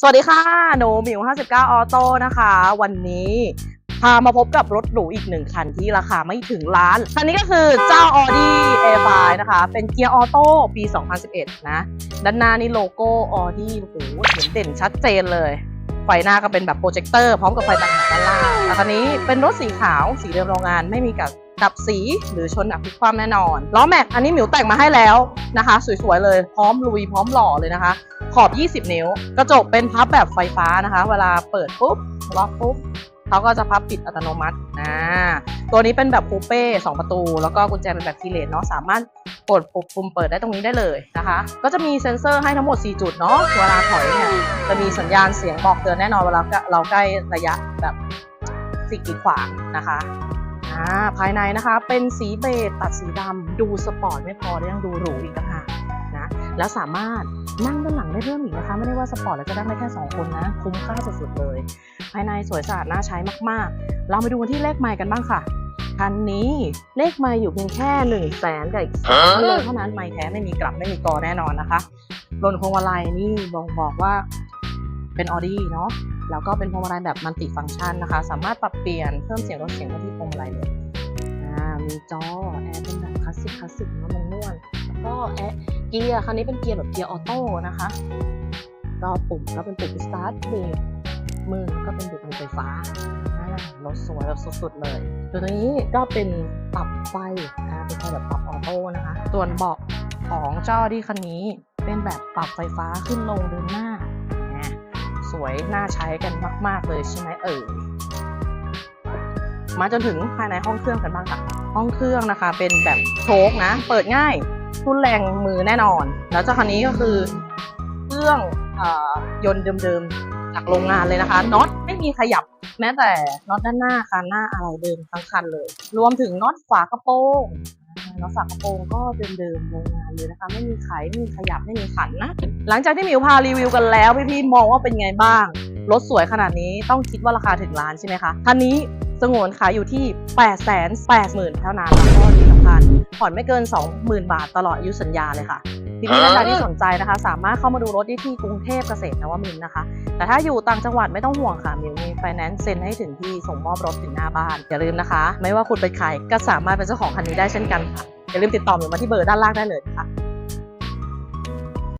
สวัสดีค่ะ หนูหมิว59 ออโต้นะคะ วันนี้พามาพบกับรถหรูอีกหนึ่งคันที่ราคาไม่ถึงล้าน คันนี้ก็คือเจ้า Audi A5 นะคะ เป็นเกียร์ออโต้ปี 2011 นะ ด้านหน้านี่โลโก้ Audi โอ้โหเห็นเด่นชัดเจนเลย ไฟหน้าก็เป็นแบบโปรเจคเตอร์พร้อมกับไฟต่างๆด้านล่างแล้วคันนี้เป็นรถสีขาวสีเดิมโรงงานไม่มีกับ กับสีหรือชนอับพลิกความแน่นอนล้อแม็กอันนี้หมิวแต่งมาให้แล้วนะคะ สวยๆเลยพร้อมลุยพร้อมหล่อเลยนะคะ ขอบ 20 นิ้ว กระจกเป็นพับแบบไฟฟ้านะคะ เวลาเปิดปุ๊บล็อกปุ๊บเขาก็จะพับปิดอัตโนมัติอ่าตัวนี้เป็นแบบคูเป้2ประตู แล้วก็กุญแจเป็นแบบคีเลสเนาะสามารถกดปุ่มเปิดได้ตรงนี้ได้เลยนะคะ ก็จะมีเซ็นเซอร์ให้ทั้งหมด 4 จุดเนาะเวลาถอยเนี่ยจะมีสัญญาณเสียงบอกเตือนแน่นอนเวลาเราใกล้ระยะแบบสิ่งกีดขวางนะคะ อ่าภายในนะคะเป็นสีเบจตัดสีดำดูสปอร์ตไม่พอยังดูหรูอีกต่างหากนะแล้วสามารถนั่งด้านหลังได้เพิ่มอีกนะคะ ไม่ได้ว่าสปอร์ตแล้วจะนั่งได้แค่ 2 คนนะ คุ้มค่าสุดๆเลย ภายในสวยสะอาดน่าใช้มากๆ เรามาดูกันที่เลขไมล์กันบ้างค่ะคันนี้เลขไมล์อยู่เพียงแค่1นึ่งแสนกับอีกสองเลยเท่านั้นไมล์แท้ไม่มีกลับไม่มีกอแน่นอนนะคะรนพวงมาลัยนี่บอกบอกว่าเป็นออดี้เนาะ แล้วก็เป็นพวงมาลัยแบบมัลติฟังก์ชันนะคะ สามารถปรับเปลี่ยนเพิ่มเสียงลดเสียงได้ที่พวงมาลัยเลยมีจอแอร์เป็นแบบคลาสสิกคลาสสิกเนาะมันม่วนแล้วก็แอร์เกียร์คันนี้เป็นเกียร์แบบเกียร์ออโต้นะคะก็ปุ่มก็เป็นปุ่มสตาร์ทเบรกมือก็เป็นปุ่มมือไฟฟ้าอ่ารถสวยแบบสุดๆเลยตัวนี้ก็เป็นปรับไฟอ่าเป็นไฟแบบปรับออโต้นะคะส่วนเบาะของเจ้าดีคันนี้เป็นแบบปรับไฟฟ้าขึ้นลงเดินหน้า สวยน่าใช้กันมาก ๆ เลยใช่ไหมเอ่ยมาจนถึงภายในห้องเครื่องกันบ้างค่ะ ห้องเครื่องนะคะ เป็นแบบโชคนะ เปิดง่าย ทุนแรงมือแน่นอน แล้วเจ้าคันนี้ก็คือเครื่องเอ่อยนต์เดิมๆจากโรงงานเลยนะคะน็อตไม่มีขยับแม้แต่น็อตด้านหน้าคันหน้าอะไรเดิมทั้งคันเลย รวมถึงน็อตฝากระโปรง อ่าน็อตฝากระโปรงก็เดิมๆโรงงานเลยนะคะ ไม่มีไขไม่มีขยับไม่มีขันนะ หลังจากที่หมิวพารีวิวกันแล้วพี่ๆมองว่าเป็นไงบ้างรถสวยขนาดนี้ต้องคิดว่าราคาถึงล้านใช่ไหมคะคันนี้สงวนขายอยู่ที่ 8 8 0 0 0 0เท่านั้นแล้วก็ที่สำคัญผ่อนไม่เกิน 20,000 บาทตลอดอายุสัญญาเลยค่ะพี่พี่ๆท่านใดที่สนใจนะคะ สามารถเข้ามาดูรถได้ที่กรุงเทพเกษตรนวมินทร์นะคะ แต่ถ้าอยู่ต่างจังหวัดไม่ต้องห่วงค่ะมิวมีไฟแนนซ์เซ็นให้ถึงที่ส่งมอบรถถึงหน้าบ้าน อย่าลืมนะคะ ไม่ว่าคุณเป็นใครก็สามารถเป็นเจ้าของคันนี้ได้เช่นกันค่ะอย่าลืมติดต่อมิวมาที่เบอร์ด้านล่างได้เลยค่ะ